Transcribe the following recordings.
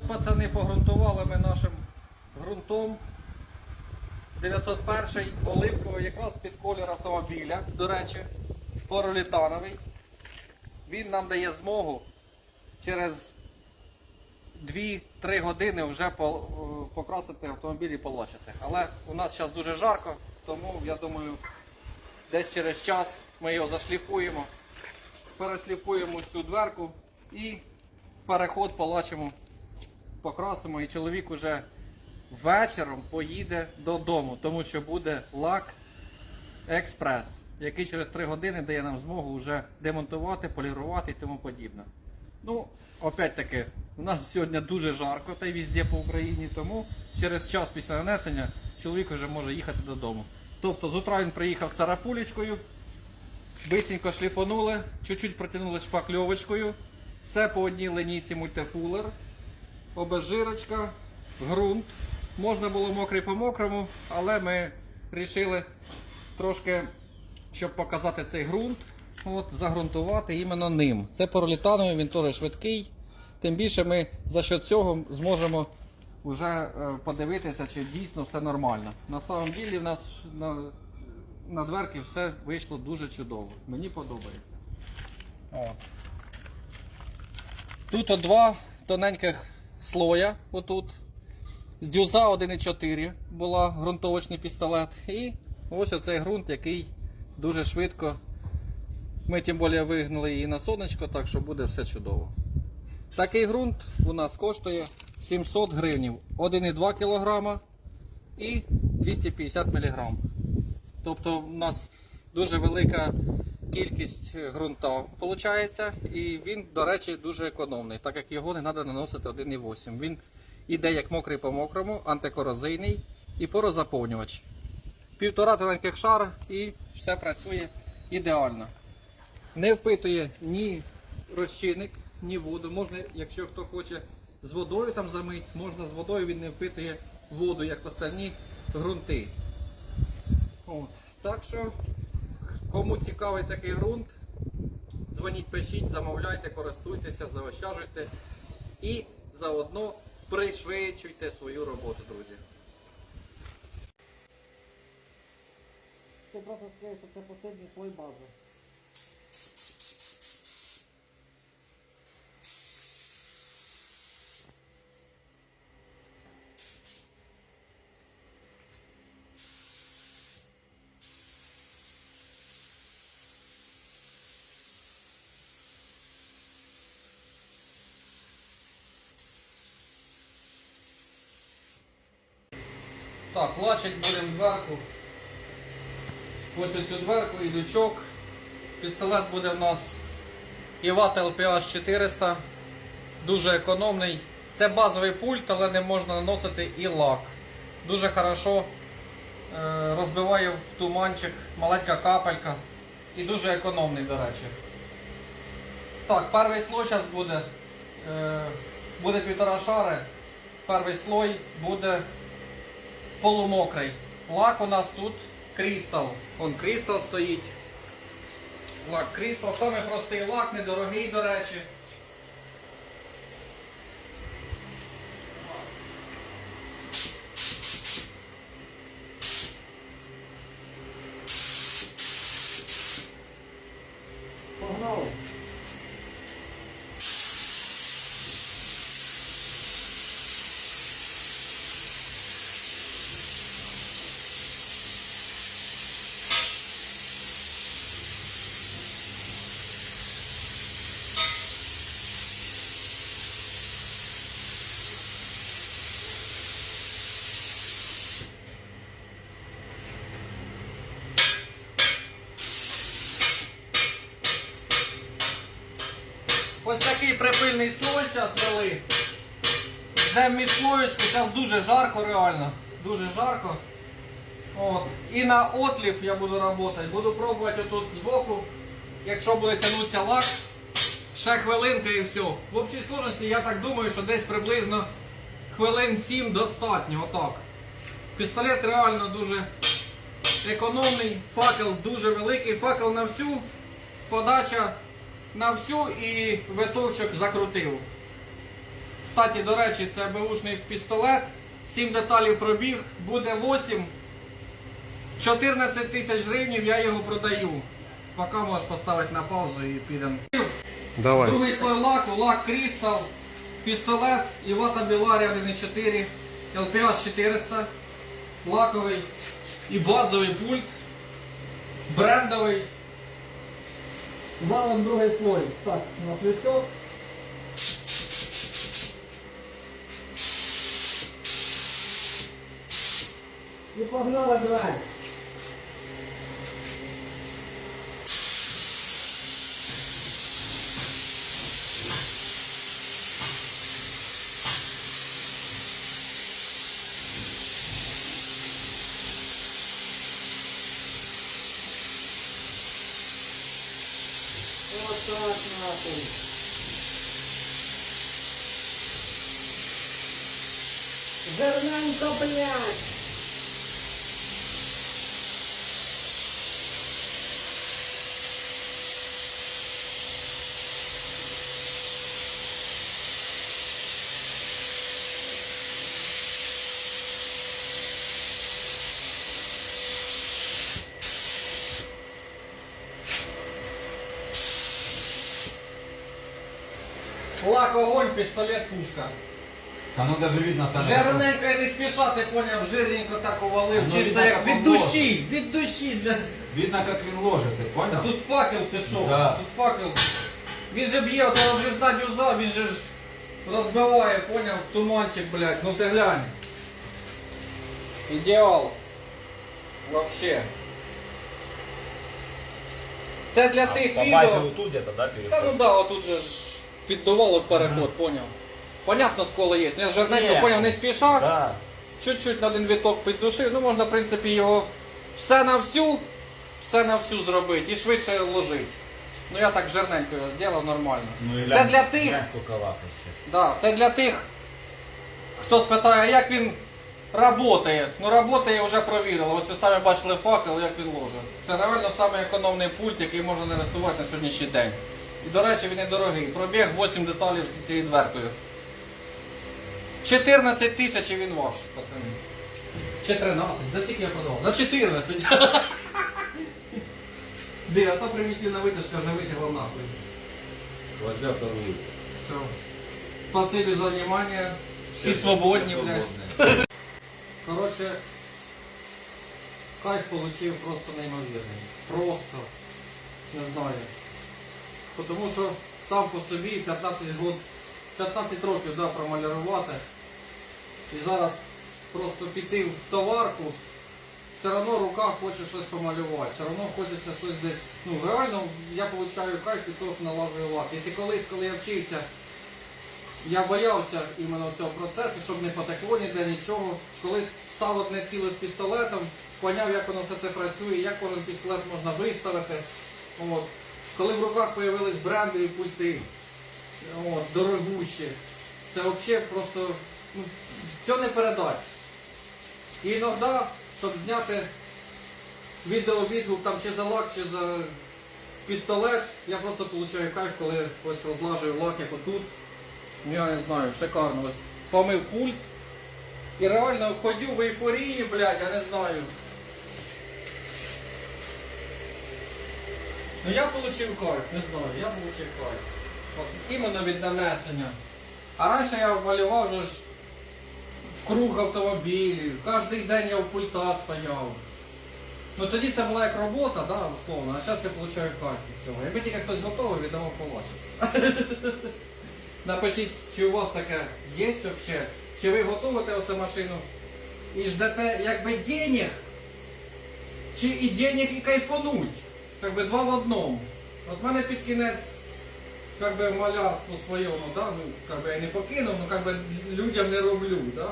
Ось пацани погрунтували ми нашим ґрунтом 901 оливковий, якраз під колір автомобіля, до речі, поролітановий. Він нам дає змогу через 2-3 години вже е, покрасити автомобіль і полочити. Але у нас зараз дуже жарко, тому я думаю, десь через час ми його зашліфуємо, перешліфуємо всю дверку і в переход полачимо, покрасимо і чоловік уже вечором поїде додому, тому що буде лак експрес, який через 3 години дає нам змогу вже демонтувати, полірувати і тому подібне. Ну, опять таки, у нас сьогодні дуже жарко, та й везде по Україні, тому через час після нанесення чоловік вже може їхати додому. Тобто з утра він приїхав з сарапулечкою, бисенько шліфанули, чуть-чуть протягнули шпакльовочкою, все по одній линійці мультифулер, обезжирочка, ґрунт. Можна було мокрий по мокрому, але ми вирішили трошки, щоб показати цей ґрунт, от, загрунтувати іменно ним. Це поролітановий, він теж швидкий. Тим більше ми за що цього зможемо вже е, подивитися, чи дійсно все нормально. На самом ділі в нас на, на дверки все вийшло дуже чудово. Мені подобається. От. Тут от два тоненьких слоя. Отут. Дюза 1,4 була ґрунтовочний пістолет. І ось оцей ґрунт, який дуже швидко. Ми тим більше вигнали її на сонечко, так що буде все чудово. Такий ґрунт у нас коштує 700 гривнів, 1,2 кг і 250 мг. Тобто у нас дуже велика кількість ґрунта виходить, і він, до речі, дуже економний, так як його не треба наносити 1,8. Він іде як мокрий по мокрому, антикорозийний і порозаповнювач. Півтора тоненьких шара і все працює ідеально. Не впитує ні розчинник, ні воду. Можна, якщо хто хоче з водою там замить, можна з водою він не впитує воду, як остальні ґрунти. От. Так що, кому цікавий такий ґрунт, дзвоніть, пишіть, замовляйте, користуйтеся, заощаджуйте і заодно пришвидшуйте свою роботу, друзі. Це просто скажу, що це останній слой бази. Так, лачить будемо дверку. Ось оцю дверку і лючок. Пістолет буде в нас Івата LPH 400. Дуже економний. Це базовий пульт, але не можна наносити і лак. Дуже хорошо е, розбиває в туманчик маленька капелька. І дуже економний, до речі. Так, перший слой зараз буде. Е, буде півтора шари. Перший слой буде полумокрий. Лак у нас тут Крістал. Вон Крістал стоїть. Лак Крістал. Саме простий лак, недорогий, до речі. Погнали. Ось такий припильний слой зараз вели. Ждемо міжслоєчку, зараз дуже жарко реально. Дуже жарко. От. І на отліп я буду працювати. Буду пробувати отут збоку. Якщо буде тягнутися лак, ще хвилинка і все. В общій сложності я так думаю, що десь приблизно хвилин 7 достатньо. Отак. Пістолет реально дуже економний, факел дуже великий, факел на всю, подача на всю і витовчок закрутив. Кстати, до речі, це беушний пістолет. 7 деталей пробіг, буде 8. 14 тисяч гривень я його продаю. Поки можеш поставити на паузу і підемо. Давай. Другий слой лаку, лак Crystal, пістолет, Івата Біларія 1.4, LPS 400, лаковий і базовий пульт, брендовий. Валом другий слой. Так, на плечок. І. Отак нахуй. Зерненько, блядь. Лак огонь, пістолет, пушка. Та ну даже видно саме. Жирненько і не спіша, ти поняв, жирненько так увалив, Ну, чисто видно, як як від душі, від душі. Для... Видно, як він ложить, ти понял? Тут факел пішов, Да. тут факел. Він же б'є, оце розрізна дюза, він же ж розбиває, поняв, туманчик, блядь, ну ти глянь. Ідеал. Вообще. Це для тих По відео. базе вот тут где-то, да, Та ну перешел? да, отут же ж піддувало переход, поняв. Понятно, скола є. Я жирненько Ні. поняв, не спіша. Да. Чуть-чуть на один віток піддушив, ну можна, в принципі, його все на всю, все на всю зробити і швидше ложити. Ну я так жирненько його зробив нормально. Ну це для тих, глянь, сколько лака ще. да, це для тих, хто спитає, як він працює. Ну працює вже провірили. Ось ви самі бачили факел, як він ложить. Це, напевно, самий економний пульт, який можна нарисувати на сьогоднішній день. І, до речі, він не дорогий. Пробіг 8 деталей з цією дверкою. 14 тисяч і він ваш, пацани. Чи 13? За скільки я продавав? За 14. Ди, а то примітивна витяжка вже витягла нахуй. Возьме вторую. Все. Спасибо за внимание. Всі свободні, блядь. Коротше, кайф получив просто неймовірний. Просто. Не знаю. Тому що сам по собі 15 год, 15 років да, промалярувати. І зараз просто піти в товарку, все одно рука хоче щось помалювати, все одно хочеться щось десь. Ну реально я получаю кайф того, що налажую лак. Якщо колись, коли я вчився, я боявся іменно цього процесу, щоб не потекло ніде нічого. Коли став одне ціле з пістолетом, поняв, як воно все це працює, як кожен пістолет можна виставити. От. Коли в руках з'явились брендові пульти, от, дорогущі, це взагалі просто ну, це не передати. І іноді, щоб зняти відеовідгук там чи за лак, чи за пістолет, я просто отримую кайф, коли ось розлажую лак, як отут. Ну, Я не знаю, шикарно. Ось помив пульт. І реально ходю в ейфорії, блядь, я не знаю. Ну я получив кайф, не знаю, я получив кайф. От, іменно від нанесення. А раніше я малював же ж в круг автомобілів, кожен день я в пульта стояв. Ну тоді це була як робота, да, условно, а зараз я получаю кайф від цього. Якби тільки хтось готовий, віддавав побачити. Напишіть, чи у вас таке є взагалі, чи ви готуєте оцю машину і ждете якби денег, чи і денег, і кайфануть. Как би два в одному. От мене під кінець как би малярство своєму, да? ну, как би я не покинув, ну как би людям не роблю, да?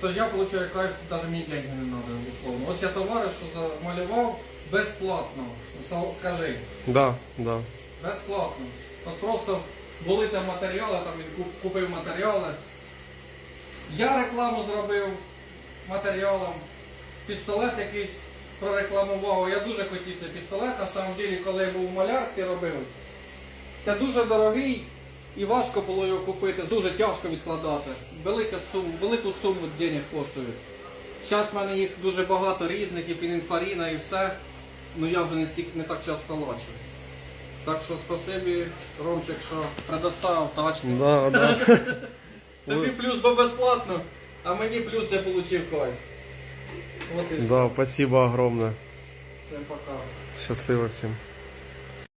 то я получаю кайф, навіть мені деньги не треба, условно. Ось я товаришу замалював безплатно. Скажи. Да, да. Безплатно. От просто були там матеріали, там він купив матеріали. Я рекламу зробив матеріалом. Пістолет якийсь прорекламував. Я дуже хотів цей пістолет. На самом деле, коли я був в малярці робив, це дуже дорогий І важко було його купити, дуже тяжко відкладати. Велика сум, велику суму денег коштують. Зараз в мене їх дуже багато різних, і пінінфаріна, і все. Ну я вже не, не так часто лачу. Так що спасибі, Ромчик, що предоставив тачку. Да, да. Тобі плюс бо безплатно, а мені плюс я отримав кайф. От і все. Да, спасибо огромное. Всем пока. Счастливо всем.